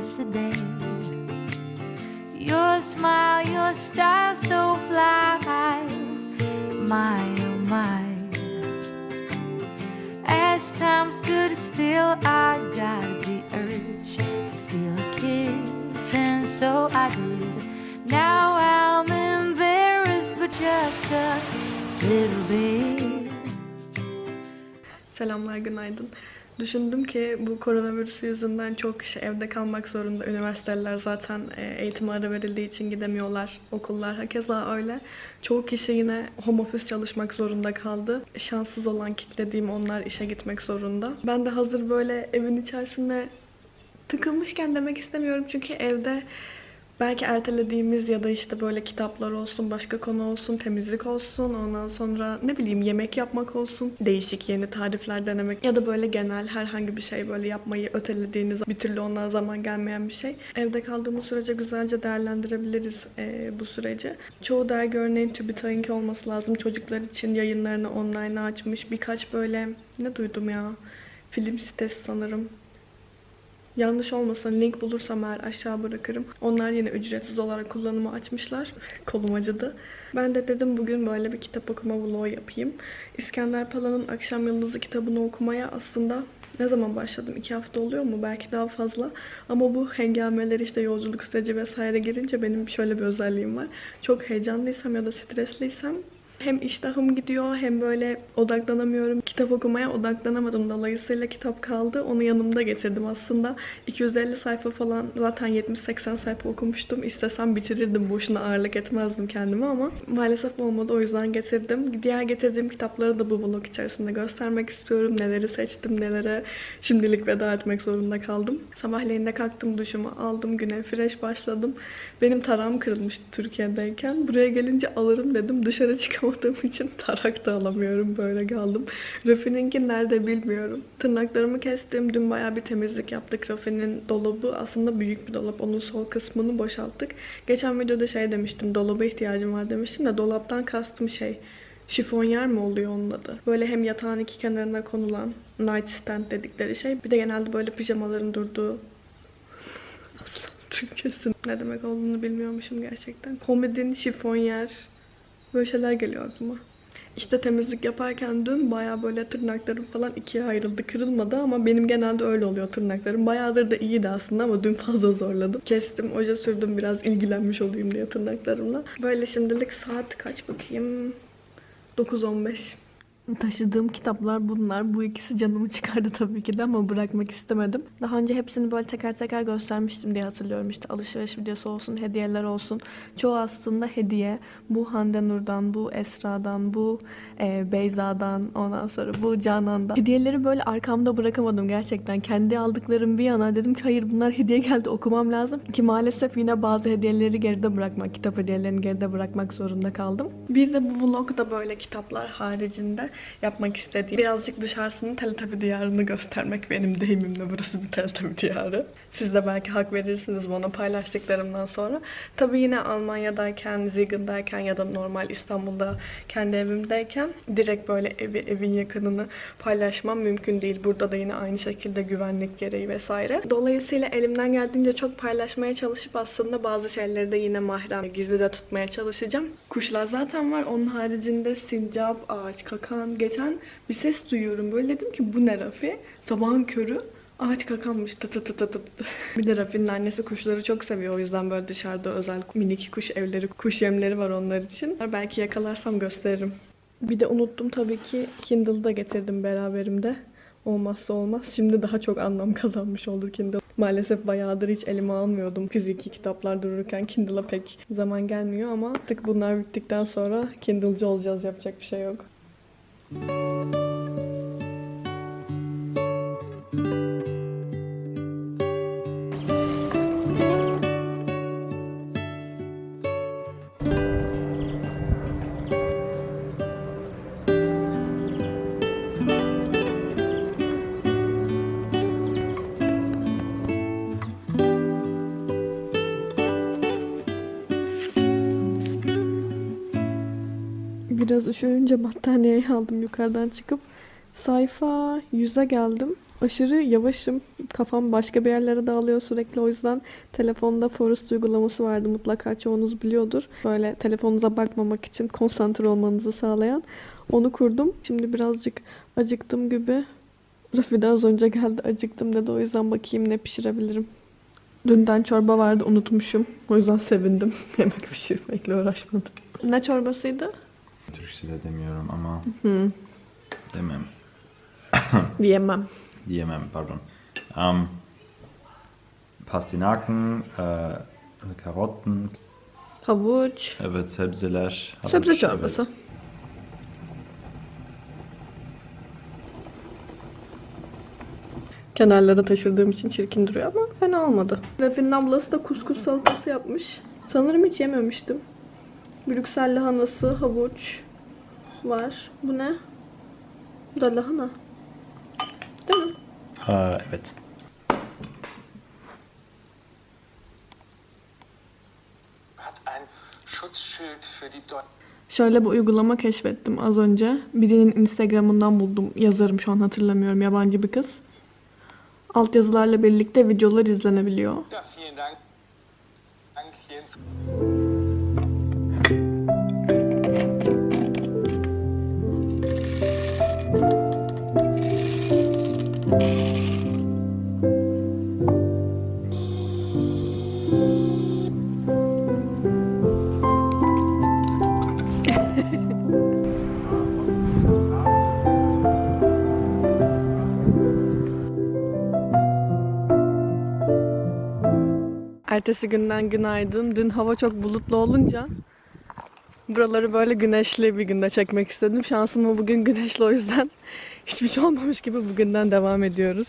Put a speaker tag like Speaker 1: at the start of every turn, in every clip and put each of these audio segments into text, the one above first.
Speaker 1: yesterday. Your smile, your style so fly my oh my. As time stood still, I got the urge to steal a kiss, and so I did. Now I'm embarrassed, but just a little bit.
Speaker 2: Selamlar, günaydın. Düşündüm ki bu koronavirüsü yüzünden çok kişi evde kalmak zorunda. Üniversiteler zaten e, eğitim ara verildiği için gidemiyorlar. Okullar hakeza öyle. Çoğu kişi yine home office çalışmak zorunda kaldı. Şanssız olan kitle diyeyim onlar işe gitmek zorunda. Ben de hazır böyle evin içerisinde tıkılmışken demek istemiyorum çünkü evde belki ertelediğimiz ya da işte böyle kitaplar olsun, başka konu olsun, temizlik olsun, ondan sonra ne bileyim yemek yapmak olsun, değişik yeni tarifler denemek ya da böyle genel herhangi bir şey böyle yapmayı ötelediğiniz bir türlü ondan zaman gelmeyen bir şey. Evde kaldığımız sürece güzelce değerlendirebiliriz eee, bu süreci. Çoğu dergi örneğin TÜBİTAK'ınki olması lazım. Çocuklar için yayınlarını online açmış. Birkaç böyle ne duydum ya? Film sitesi sanırım. Yanlış olmasın link bulursam eğer aşağı bırakırım. Onlar yine ücretsiz olarak kullanıma açmışlar. Kolum acıdı. Ben de dedim bugün böyle bir kitap okuma vlogu yapayım. İskender Pala'nın Akşam Yıldızı kitabını okumaya aslında ne zaman başladım? İki hafta oluyor mu? Belki daha fazla. Ama bu hengameler işte yolculuk süreci vesaire girince benim şöyle bir özelliğim var. Çok heyecanlıysam ya da stresliysem hem iştahım gidiyor hem böyle odaklanamıyorum. Kitap okumaya odaklanamadım. Dolayısıyla kitap kaldı. Onu yanımda getirdim. Aslında 250 sayfa falan zaten 70-80 sayfa okumuştum. İstesem bitirirdim. Boşuna ağırlık etmezdim kendime ama maalesef olmadı. O yüzden getirdim. Diğer getirdiğim kitapları da bu vlog içerisinde göstermek istiyorum. Neleri seçtim, nelere şimdilik veda etmek zorunda kaldım. Sabahleyin de kalktım duşumu aldım. Güne fresh başladım. Benim tarağım kırılmıştı Türkiye'deyken. Buraya gelince alırım dedim. Dışarı çıkamadığım için tarak da alamıyorum. Böyle kaldım. Rafi'ninki nerede bilmiyorum. Tırnaklarımı kestim. Dün bayağı bir temizlik yaptık. Rafi'nin dolabı aslında büyük bir dolap. Onun sol kısmını boşalttık. Geçen videoda şey demiştim. Dolaba ihtiyacım var demiştim de dolaptan kastım şey. Şifonyer mi oluyor onun adı? Böyle hem yatağın iki kenarına konulan nightstand dedikleri şey. Bir de genelde böyle pijamaların durduğu Türkçesi ne demek olduğunu bilmiyormuşum gerçekten. Komodin, şifonyer böyle şeyler geliyor aklıma. İşte temizlik yaparken dün baya böyle tırnaklarım falan ikiye ayrıldı. Kırılmadı ama benim genelde öyle oluyor tırnaklarım. Bayağıdır da iyiydi aslında ama dün fazla zorladım. Kestim, oje sürdüm biraz ilgilenmiş olayım diye tırnaklarımla. Böyle şimdilik saat kaç bakayım? 9.15. Taşıdığım kitaplar bunlar. Bu ikisi canımı çıkardı tabii ki de ama bırakmak istemedim. Daha önce hepsini böyle teker teker göstermiştim diye hatırlıyorum. İşte alışveriş videosu olsun, hediyeler olsun. Çoğu aslında hediye. Bu Hande Nur'dan, bu Esra'dan, bu e, Beyza'dan, ondan sonra bu Canan'dan. Hediyeleri böyle arkamda bırakamadım gerçekten. Kendi aldıklarım bir yana dedim ki hayır bunlar hediye geldi okumam lazım. Ki maalesef yine bazı hediyeleri geride bırakmak, kitap hediyelerini geride bırakmak zorunda kaldım. Bir de bu vlogda böyle kitaplar haricinde yapmak istediğim birazcık dışarısının Teletabi diyarını göstermek benim deyimimle burası bir Teletabi diyarı. Siz de belki hak verirsiniz bana paylaştıklarımdan sonra. Tabii yine Almanya'dayken, Ziegen'dayken ya da normal İstanbul'da kendi evimdeyken direkt böyle evi, evin yakınını paylaşmam mümkün değil. Burada da yine aynı şekilde güvenlik gereği vesaire. Dolayısıyla elimden geldiğince çok paylaşmaya çalışıp aslında bazı şeyleri de yine mahrem, gizli de tutmaya çalışacağım. Kuşlar zaten var. Onun haricinde sincap, ağaç, kakan. Geçen bir ses duyuyorum. Böyle dedim ki bu ne Rafi? Sabahın körü. Ağaç kakanmış tı tı tı tı tı tı. Bir de Rafi'nin annesi kuşları çok seviyor. O yüzden böyle dışarıda özel minik kuş evleri, kuş yemleri var onlar için. Belki yakalarsam gösteririm. Bir de unuttum tabii ki Kindle'ı da getirdim beraberimde. Olmazsa olmaz. Şimdi daha çok anlam kazanmış oldu Kindle. Maalesef bayağıdır hiç elime almıyordum. Fiziki kitaplar dururken Kindle'a pek zaman gelmiyor ama artık bunlar bittikten sonra Kindle'cı olacağız. Yapacak bir şey yok. Música Biraz üşüyünce battaniyeyi aldım yukarıdan çıkıp. Sayfa 100'e geldim. Aşırı yavaşım. Kafam başka bir yerlere dağılıyor sürekli. O yüzden telefonda Forest uygulaması vardı. Mutlaka çoğunuz biliyordur. Böyle telefonunuza bakmamak için konsantre olmanızı sağlayan. Onu kurdum. Şimdi birazcık acıktım gibi. Rafi de az önce geldi acıktım dedi. O yüzden bakayım ne pişirebilirim. Dünden çorba vardı unutmuşum. O yüzden sevindim. Yemek pişirmekle uğraşmadım. Ne çorbasıydı?
Speaker 3: Türkçe'de demiyorum ama
Speaker 2: Hı,
Speaker 3: demem.
Speaker 2: diyemem.
Speaker 3: Diyemem, pardon. Ähm, Pastinaken, äh, Karotten,
Speaker 2: Havuç.
Speaker 3: evet sebzeler.
Speaker 2: Sebze
Speaker 3: havuç,
Speaker 2: çorbası.
Speaker 3: evet.
Speaker 2: Kenarlara taşırdığım için çirkin duruyor ama fena olmadı. Rafi'nin ablası da kuskus salatası yapmış. Sanırım hiç yememiştim. Brüksel lahanası, havuç var. Bu ne? Bu da lahana. Değil mi?
Speaker 3: Äh, evet.
Speaker 2: Şöyle bir uygulama keşfettim az önce. Birinin Instagram'ından buldum. Yazarım şu an hatırlamıyorum. Yabancı bir kız. Altyazılarla birlikte videolar izlenebiliyor. Ertesi günden günaydın. Dün hava çok bulutlu olunca buraları böyle güneşli bir günde çekmek istedim. Şansıma bugün güneşli o yüzden hiçbir şey olmamış gibi bugünden devam ediyoruz.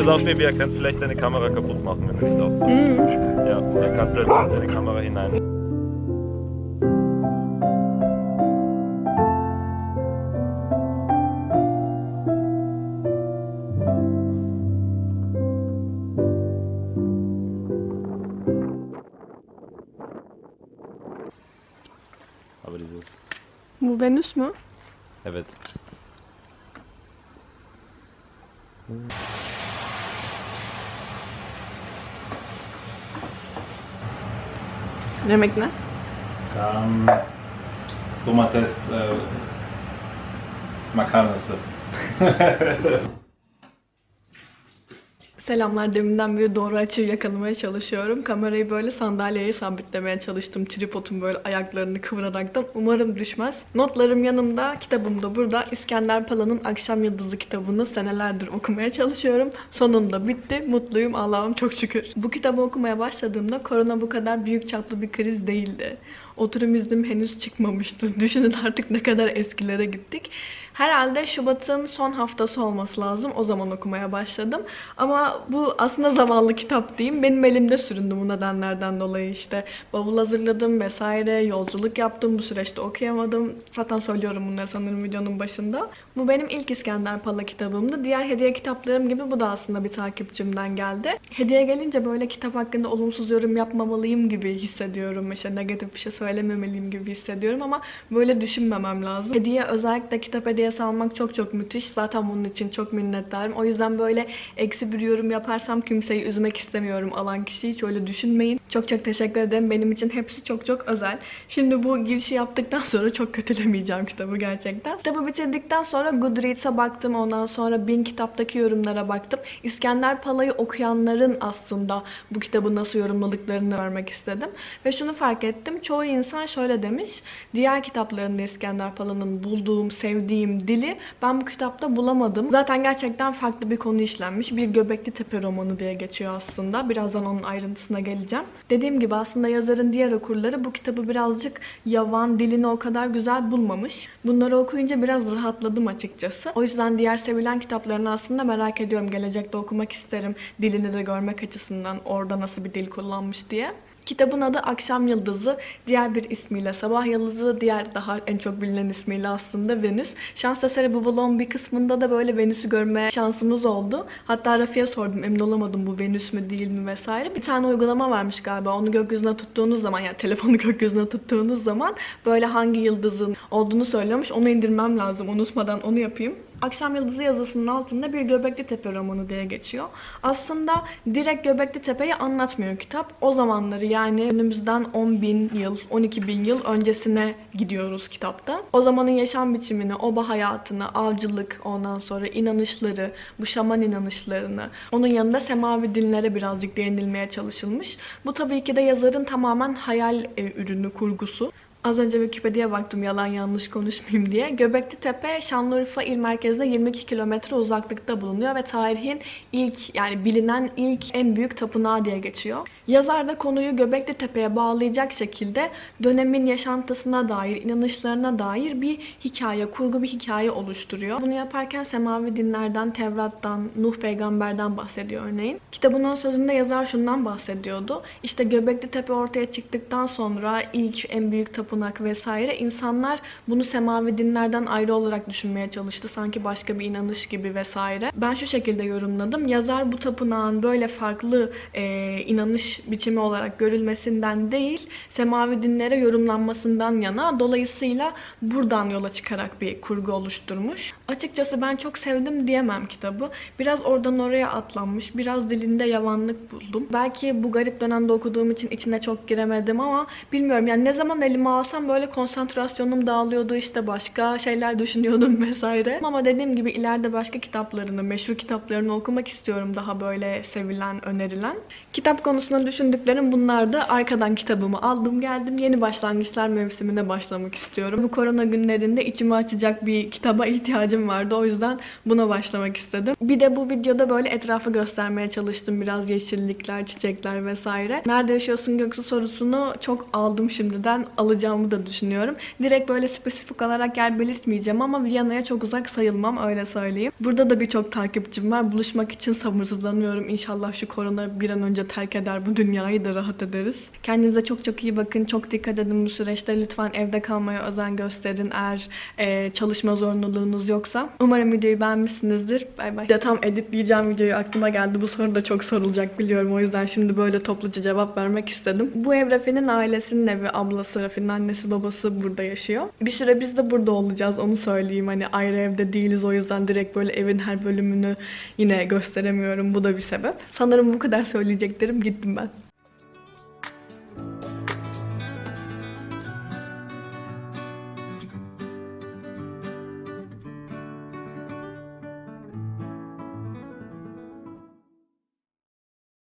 Speaker 4: Pass auf, Baby, er kann vielleicht deine Kamera kaputt machen, wenn du nicht aufpasst. Ja, er kann plötzlich in deine Kamera hinein.
Speaker 3: Aber dieses,
Speaker 2: Bu Venüs mü?
Speaker 3: evet.
Speaker 2: Yemek ne?
Speaker 3: Ähm, domates äh, makarnası.
Speaker 2: Selamlar deminden beri doğru açıyı yakalamaya çalışıyorum. Kamerayı böyle sandalyeye sabitlemeye çalıştım. Tripodun böyle ayaklarını kıvıraraktan. Umarım düşmez. Notlarım yanımda, kitabım da burada. İskender Pala'nın Akşam Yıldızı kitabını senelerdir okumaya çalışıyorum. Sonunda bitti. Mutluyum. Allah'ım çok şükür. Bu kitabı okumaya başladığımda korona bu kadar büyük çaplı bir kriz değildi. Oturum iznim henüz çıkmamıştı. Düşünün artık ne kadar eskilere gittik. Herhalde Şubat'ın son haftası olması lazım. O zaman okumaya başladım. Ama bu aslında zavallı kitap diyeyim. Benim elimde süründü bu nedenlerden dolayı işte. Bavul hazırladım vesaire. Yolculuk yaptım. Bu süreçte okuyamadım. Zaten söylüyorum bunları sanırım videonun başında. Bu benim ilk İskender Pala kitabımdı. Diğer hediye kitaplarım gibi bu da aslında bir takipçimden geldi. Hediye gelince böyle kitap hakkında olumsuz yorum yapmamalıyım gibi hissediyorum. İşte negatif bir şey söylememeliyim gibi hissediyorum ama böyle düşünmemem lazım. Hediye özellikle kitap hediyesi hediyesi almak çok çok müthiş. Zaten bunun için çok minnettarım. O yüzden böyle eksi bir yorum yaparsam kimseyi üzmek istemiyorum alan kişiyi. Hiç öyle düşünmeyin. Çok çok teşekkür ederim. Benim için hepsi çok çok özel. Şimdi bu girişi yaptıktan sonra çok kötülemeyeceğim kitabı gerçekten. Kitabı bitirdikten sonra Goodreads'a baktım. Ondan sonra Bin kitaptaki yorumlara baktım. İskender Pala'yı okuyanların aslında bu kitabı nasıl yorumladıklarını görmek istedim. Ve şunu fark ettim. Çoğu insan şöyle demiş. Diğer kitaplarında İskender Pala'nın bulduğum, sevdiğim dili ben bu kitapta bulamadım. Zaten gerçekten farklı bir konu işlenmiş. Bir Göbekli Tepe romanı diye geçiyor aslında. Birazdan onun ayrıntısına geleceğim. Dediğim gibi aslında yazarın diğer okurları bu kitabı birazcık yavan, dilini o kadar güzel bulmamış. Bunları okuyunca biraz rahatladım açıkçası. O yüzden diğer sevilen kitaplarını aslında merak ediyorum. Gelecekte okumak isterim. Dilini de görmek açısından orada nasıl bir dil kullanmış diye. Kitabın adı Akşam Yıldızı, diğer bir ismiyle Sabah Yıldızı, diğer daha en çok bilinen ismiyle aslında Venüs. Şans eseri bu vlogun bir kısmında da böyle Venüs'ü görme şansımız oldu. Hatta Rafi'ye sordum emin olamadım bu Venüs mü değil mi vesaire. Bir tane uygulama varmış galiba onu gökyüzüne tuttuğunuz zaman yani telefonu gökyüzüne tuttuğunuz zaman böyle hangi yıldızın olduğunu söylüyormuş. Onu indirmem lazım unutmadan onu yapayım. Akşam Yıldızı yazısının altında bir Göbekli Tepe romanı diye geçiyor. Aslında direkt Göbekli Tepe'yi anlatmıyor kitap. O zamanları yani önümüzden 10 bin yıl, 12 bin yıl öncesine gidiyoruz kitapta. O zamanın yaşam biçimini, oba hayatını, avcılık, ondan sonra inanışları, bu şaman inanışlarını, onun yanında semavi dinlere birazcık değinilmeye çalışılmış. Bu tabii ki de yazarın tamamen hayal e, ürünü, kurgusu. Az önce Wikipedia'ya baktım yalan yanlış konuşmayayım diye. Göbekli Tepe Şanlıurfa il merkezinde 22 kilometre uzaklıkta bulunuyor ve tarihin ilk yani bilinen ilk en büyük tapınağı diye geçiyor. Yazar da konuyu Göbekli Tepe'ye bağlayacak şekilde dönemin yaşantısına dair, inanışlarına dair bir hikaye, kurgu bir hikaye oluşturuyor. Bunu yaparken semavi dinlerden, Tevrat'tan, Nuh peygamberden bahsediyor örneğin. Kitabın ön sözünde yazar şundan bahsediyordu. İşte Göbekli Tepe ortaya çıktıktan sonra ilk en büyük tapınak vesaire insanlar bunu semavi dinlerden ayrı olarak düşünmeye çalıştı. Sanki başka bir inanış gibi vesaire. Ben şu şekilde yorumladım. Yazar bu tapınağın böyle farklı e, inanış biçimi olarak görülmesinden değil, semavi dinlere yorumlanmasından yana. Dolayısıyla buradan yola çıkarak bir kurgu oluşturmuş. Açıkçası ben çok sevdim diyemem kitabı. Biraz oradan oraya atlanmış. Biraz dilinde yavanlık buldum. Belki bu garip dönemde okuduğum için içine çok giremedim ama bilmiyorum. Yani ne zaman elime alsam böyle konsantrasyonum dağılıyordu. işte başka şeyler düşünüyordum vesaire. Ama dediğim gibi ileride başka kitaplarını, meşhur kitaplarını okumak istiyorum. Daha böyle sevilen, önerilen. Kitap konusunda düşündüklerim bunlardı. Arkadan kitabımı aldım geldim. Yeni başlangıçlar mevsimine başlamak istiyorum. Bu korona günlerinde içimi açacak bir kitaba ihtiyacım vardı. O yüzden buna başlamak istedim. Bir de bu videoda böyle etrafı göstermeye çalıştım. Biraz yeşillikler, çiçekler vesaire. Nerede yaşıyorsun Göksu sorusunu çok aldım şimdiden. Alacağımı da düşünüyorum. Direkt böyle spesifik olarak yer belirtmeyeceğim ama Viyana'ya çok uzak sayılmam öyle söyleyeyim. Burada da birçok takipçim var. Buluşmak için sabırsızlanıyorum. İnşallah şu korona bir an önce terk eder bu dünyayı da rahat ederiz. Kendinize çok çok iyi bakın. Çok dikkat edin bu süreçte. Lütfen evde kalmaya özen gösterin eğer e, çalışma zorunluluğunuz yoksa. Umarım videoyu beğenmişsinizdir. Bay bay. Tam editleyeceğim videoyu aklıma geldi. Bu soru da çok sorulacak biliyorum. O yüzden şimdi böyle topluca cevap vermek istedim. Bu ev Rafi'nin ailesinin evi. Ablası Rafi'nin annesi babası burada yaşıyor. Bir süre biz de burada olacağız onu söyleyeyim. Hani ayrı evde değiliz o yüzden direkt böyle evin her bölümünü yine gösteremiyorum. Bu da bir sebep. Sanırım bu kadar söyleyeceklerim. Gittim ben.